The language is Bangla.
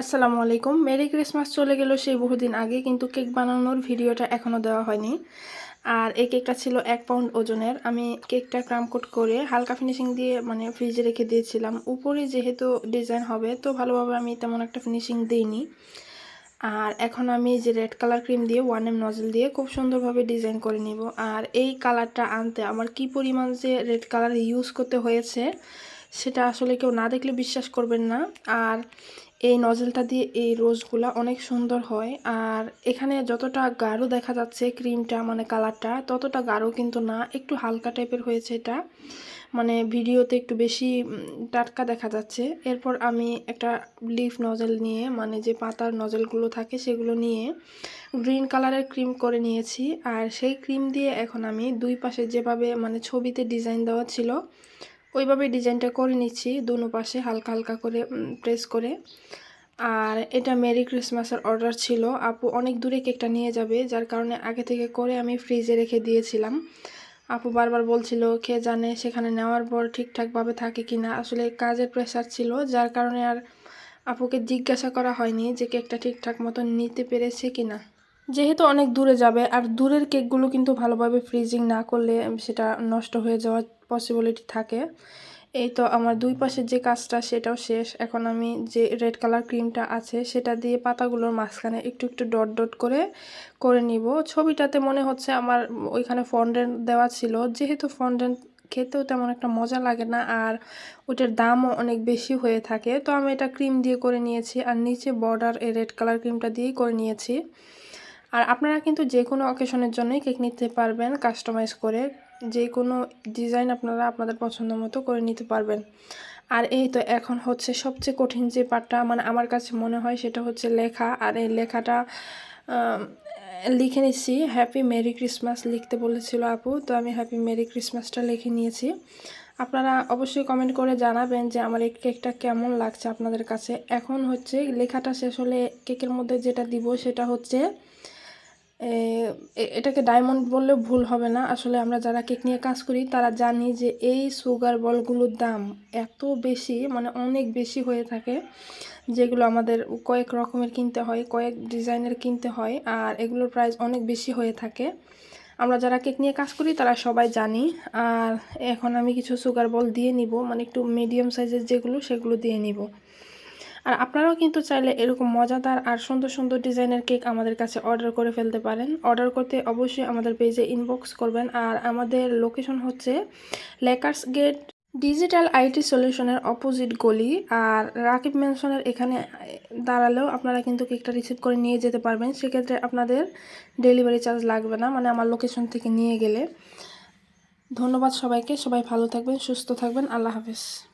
আসসালামু আলাইকুম। মেরি ক্রিসমাস চলে গেল সেই বহুদিন আগে, কিন্তু কেক বানানোর ভিডিওটা এখনও দেওয়া হয়নি। আর এই কেকটা ছিল এক পাউন্ড ওজনের। আমি কেকটা ক্রামকোট করে হালকা ফিনিশিং দিয়ে মানে ফ্রিজে রেখে দিয়েছিলাম। উপরে যেহেতু ডিজাইন হবে, তো ভালোভাবে আমি তেমন একটা ফিনিশিং দিইনি। আর এখন আমি যে রেড কালার ক্রিম দিয়ে ওয়ান এম নজল দিয়ে খুব সুন্দরভাবে ডিজাইন করে নিব। আর এই কালারটা আনতে আমার কি পরিমাণ যে রেড কালার ইউজ করতে হয়েছে, সেটা আসলে কেউ না দেখলে বিশ্বাস করবেন না। আর এই নজেলটা দিয়ে এই রোজগুলা অনেক সুন্দর হয়। আর এখানে যতটা গাঢ় দেখা যাচ্ছে ক্রিমটা মানে কালারটা, ততটা গাঢ় কিন্তু না। একটু হালকা টাইপের হয়েছে এটা। মানে ভিডিওতে একটু বেশি টাটকা দেখা যাচ্ছে। এরপর আমি একটা লিফ নজেল নিয়ে মানে যে পাতার নজেলগুলো থাকে সেগুলো নিয়ে গ্রিন কালারের ক্রিম করে নিয়েছি। আর সেই ক্রিম দিয়ে এখন আমি দুই পাশে যেভাবে মানে ছবিতে ডিজাইন দেওয়া ছিল ওইভাবে ডিজাইনটা করে নিচ্ছি। দুনো পাশে হালকা হালকা করে প্রেস করে। আর এটা মেরি ক্রিসমাসের অর্ডার ছিল। আপু অনেক দূরে কেকটা নিয়ে যাবে, যার কারণে আগে থেকে করে আমি ফ্রিজে রেখে দিয়েছিলাম। আপু বারবার বলছিল, কে জানে সেখানে নেওয়ার পর ঠিকঠাকভাবে থাকে কি না আসলে কাজের প্রেশার ছিল, যার কারণে আর আপুকে জিজ্ঞাসা করা হয়নি যে কেকটা ঠিকঠাক মতো নিতে পেরেছে কি না যেহেতু অনেক দূরে যাবে, আর দূরের কেকগুলো কিন্তু ভালোভাবে ফ্রিজিং না করলে সেটা নষ্ট হয়ে যাওয়ার পসিবিলিটি থাকে। এই তো আমার দুই পাশের যে কাজটা সেটাও শেষ। এখন আমি যে রেড কালার ক্রিমটা আছে সেটা দিয়ে পাতাগুলোর মাঝখানে একটু একটু ডট ডট করে করে নিব। ছবিটাতে মনে হচ্ছে আমার ওইখানে ফন্ডেন্ট দেওয়া ছিল। যেহেতু ফন্ডেন্ট খেতেও তেমন একটা মজা লাগে না, আর ওইটার দামও অনেক বেশি হয়ে থাকে। তো আমি এটা ক্রিম দিয়ে করে নিয়েছি, আর নিচে বর্ডার এই রেড কালার ক্রিমটা দিয়েই করে নিয়েছি। আর আপনারা কিন্তু যে কোনো অকেশনের জন্যই কেক নিতে পারবেন কাস্টমাইজ করে যে কোনো ডিজাইন আপনারা আপনাদের পছন্দ মতো করে নিতে পারবেন। আর এই তো এখন হচ্ছে সবচেয়ে কঠিন যে পার্টটা মানে আমার কাছে মনে হয় সেটা হচ্ছে লেখা। আর এই লেখাটা লিখে নিচ্ছি। হ্যাপি মেরি ক্রিসমাস লিখতে বলেছিল আপু, তো আমি হ্যাপি মেরি ক্রিসমাসটা লিখে নিয়েছি। আপনারা অবশ্যই কমেন্ট করে জানাবেন যে আমার এই কেকটা কেমন লাগছে আপনাদের কাছে। এখন হচ্ছে লেখাটা শেষ হলে কেকের মধ্যে যেটা দিব সেটা হচ্ছে এটাকে ডায়মন্ড বললেও ভুল হবে না। আসলে আমরা যারা কেক নিয়ে কাজ করি, তারা জানি যে এই সুগার বলগুলোর দাম এত বেশি মানে অনেক বেশি হয়ে থাকে, যেগুলো আমাদের কয়েক রকমের কিনতে হয়, কয়েক ডিজাইনের কিনতে হয়, আর এগুলোর প্রাইস অনেক বেশি হয়ে থাকে। আমরা যারা কেক নিয়ে কাজ করি, তারা সবাই জানি। আর এখন আমি কিছু সুগার বল দিয়ে নিব মানে একটু মিডিয়াম সাইজের যেগুলো, সেগুলো দিয়ে নিব। আর আপনারাও কিন্তু চাইলে এরকম মজাদার আর সুন্দর সুন্দর ডিজাইনের কেক আমাদের কাছে অর্ডার করে ফেলতে পারেন। অর্ডার করতে অবশ্যই আমাদের পেজে ইনবক্স করবেন। আর আমাদের লোকেশন হচ্ছে লেকার্স গেট ডিজিটাল আইটি সলিউশনের অপোজিট গলি। আর রাকিব মেনশনের এখানে দাঁড়ালেও আপনারা কিন্তু কেকটা রিসিভ করে নিয়ে যেতে পারবেন। সেক্ষেত্রে আপনাদের ডেলিভারি চার্জ লাগবে না মানে আমার লোকেশন থেকে নিয়ে গেলে। ধন্যবাদ সবাইকে। সবাই ভালো থাকবেন, সুস্থ থাকবেন। আল্লাহ হাফিজ।